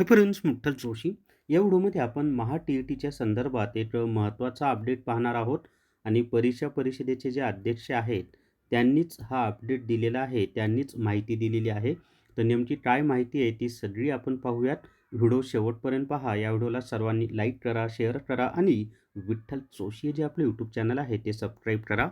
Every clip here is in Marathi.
हे फ्रेंड्स मुठ्ठल जोशी या व्हिडिओमध्ये आपण महा टी ई टीच्या संदर्भात एक महत्त्वाचा अपडेट पाहणार आहोत आणि परीक्षा परिषदेचे जे अध्यक्ष आहेत त्यांनीच हा अपडेट दिलेला आहे त्यांनीच माहिती दिलेली आहे. तर नेमकी काय माहिती आहे ती सगळी आपण पाहूयात. व्हिडिओ शेवटपर्यंत पहा या व्हिडिओला सर्वांनी लाईक करा शेअर करा आणि विठ्ठल जोशी हे जे आपले यूट्यूब चॅनल आहे ते सबस्क्राईब करा.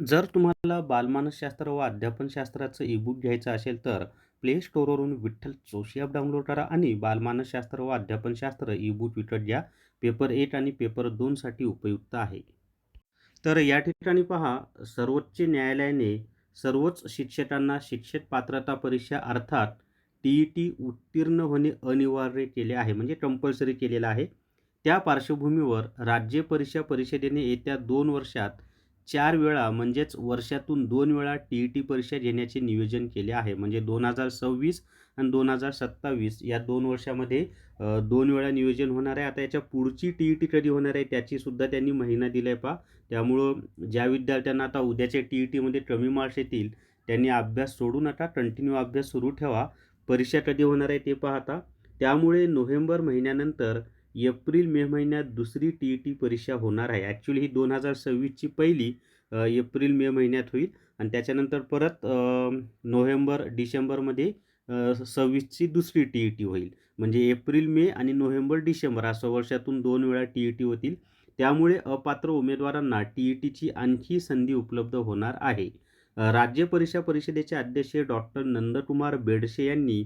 जर तुम्हाला बालमानसशास्त्र व अध्यापनशास्त्राचं ई बुक घ्यायचं असेल तर प्ले स्टोरवरून विठ्ठल जोशी ॲप डाउनलोड करा आणि बालमानसशास्त्र व अध्यापनशास्त्र ईबुक विकत घ्या. पेपर एक आणि पेपर दोनसाठी उपयुक्त आहे. तर या ठिकाणी पहा सर्वोच्च न्यायालयाने सर्वच शिक्षकांना शिक्षक पात्रता परीक्षा अर्थात टी ई टी उत्तीर्ण होणे अनिवार्य केले आहे म्हणजे कंपल्सरी केलेलं आहे. त्या पार्श्वभूमीवर राज्य परीक्षा परिषदेने येत्या दोन वर्षात चार वेळा म्हणजेच वर्षातून दोन वेळा टी ई टी परीक्षा घेण्याचे नियोजन केले आहे. म्हणजे दोन हजार सव्वीस आणि दोन हजार सत्तावीस या दोन वर्षामध्ये दोन वेळा नियोजन होणार आहे. आता याच्या पुढची टी ई टी कधी होणार आहे त्याचीसुद्धा त्यांनी महिना दिला आहे पा त्यामुळं ज्या विद्यार्थ्यांना आता उद्याच्या टी ई टीमध्ये कमी मार्क्स येतील त्यांनी अभ्यास सोडू नका कंटिन्यू अभ्यास सुरू ठेवा. परीक्षा कधी होणार आहे ते पाहता त्यामुळे नोव्हेंबर महिन्यानंतर एप्रिल मे महिन्यात दुसरी टी ई टी परीक्षा होणार आहे. ॲक्च्युली ही दोन हजार सव्वीसची पहिली एप्रिल मे महिन्यात होईल. आणि त्याच्यानंतर परत नोव्हेंबर डिसेंबरमध्ये सव्वीसची दुसरी टी ई टी होईल. म्हणजे एप्रिल मे आणि नोव्हेंबर डिसेंबर असं वर्षातून दोन वेळा टी ई टी होतील. त्यामुळे अपात्र उमेदवारांना टी ई टीची आणखी संधी उपलब्ध होणार आहे. राज्य परीक्षा परिषदेचे अध्यक्ष डॉक्टर नंदकुमार बेडशे यांनी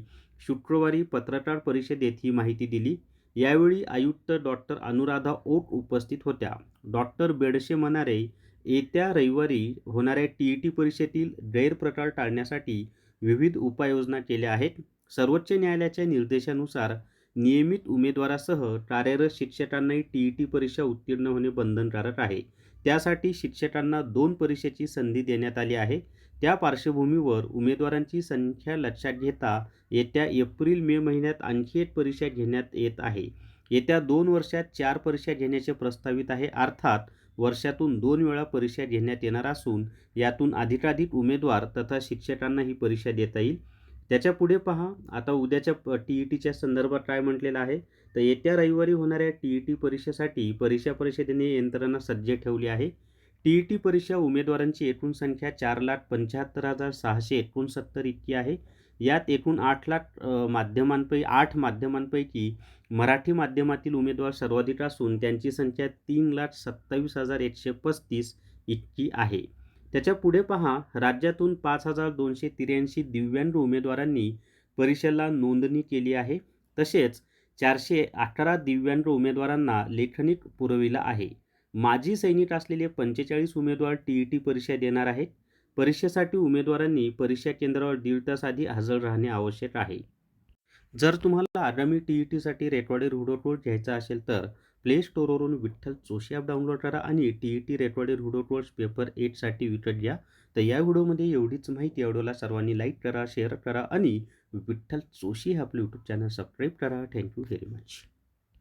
शुक्रवारी पत्रकार परिषदेत ही माहिती दिली. यावेळी आयुक्त डॉक्टर अनुराधा ओक उपस्थित होत्या. डॉक्टर बेडशे म्हणाले येत्या रविवारी होणाऱ्या टी ई टी परीक्षेतील गैरप्रकार टाळण्यासाठी विविध उपाययोजना केल्या आहेत. सर्वोच्च न्यायालयाच्या निर्देशानुसार नियमित उमेदवारासह कार्यरत शिक्षकांनाही टी ई टी परीक्षा उत्तीर्ण होणे बंधनकारक आहे. त्यासाठी शिक्षकांना दोन परीक्षेची संधी देण्यात आली आहे. त्या पार्श्वभूमीवर उमेदवारांची संख्या लक्षात घेता येत्या एप्रिल मे महिन्यात आणखी एक परीक्षा घेण्यात येत आहे. येत्या दोन वर्षात चार परीक्षा घेण्याचे प्रस्तावित आहे. अर्थात वर्षातून दोन वेळा परीक्षा घेण्यात येणार असून यातून अधिकाधिक उमेदवार तथा शिक्षकांना ही परीक्षा देता येईल. त्याच्या पुढे पहा आता उद्याच्या टी ई टीच्या संदर्भात काय म्हटलेलं आहे? तर येत्या रविवारी होणाऱ्या टी ई टी परीक्षेसाठी परीक्षा परिषदेने यंत्रणा सज्ज ठेवली आहे. टी ई टी परीक्षा उमेदवारांची एकूण संख्या चार लाख पंच्याहत्तर हजार सहाशे एकोणसत्तर इतकी आहे. यात एकूण आठ लाख माध्यमांपैकी आठ माध्यमांपैकी मराठी माध्यमातील उमेदवार सर्वाधिक असून त्यांची संख्या तीन लाख सत्तावीस हजार एकशे पस्तीस इतकी आहे. त्याच्या पुढे पहा राज्यातून पाच हजार दोनशे त्र्याऐंशी दिव्यांग उमेदवारांनी परीक्षेला नोंदणी केली आहे. तसेच चारशे अठरा दिव्यांग उमेदवारांना लेखनिक पुरविला आहे. माजी सैनिक असलेले पंचेचाळीस उमेदवार टी ई टी परीक्षा देणार आहेत. परीक्षेसाठी उमेदवारांनी परीक्षा केंद्रावर दीड तास आधी हजर राहणे आवश्यक आहे. जर तुम्हाला आगामी टी ई टीसाठी रेकॉर्डेड व्हिडिओ कोर्स घ्यायचा असेल तर प्ले स्टोअरवरून विठ्ठल जोशी ॲप डाउनलोड करा आणि T E T recorded video course paper एटसाठी विकत घ्या. तर या व्हिडिओमध्ये एवढीच माहिती या सर्वांनी लाईक करा शेअर करा आणि विठ्ठल जोशी हे आपलं यूट्यूब चॅनल सबस्क्राईब करा. Thank you very much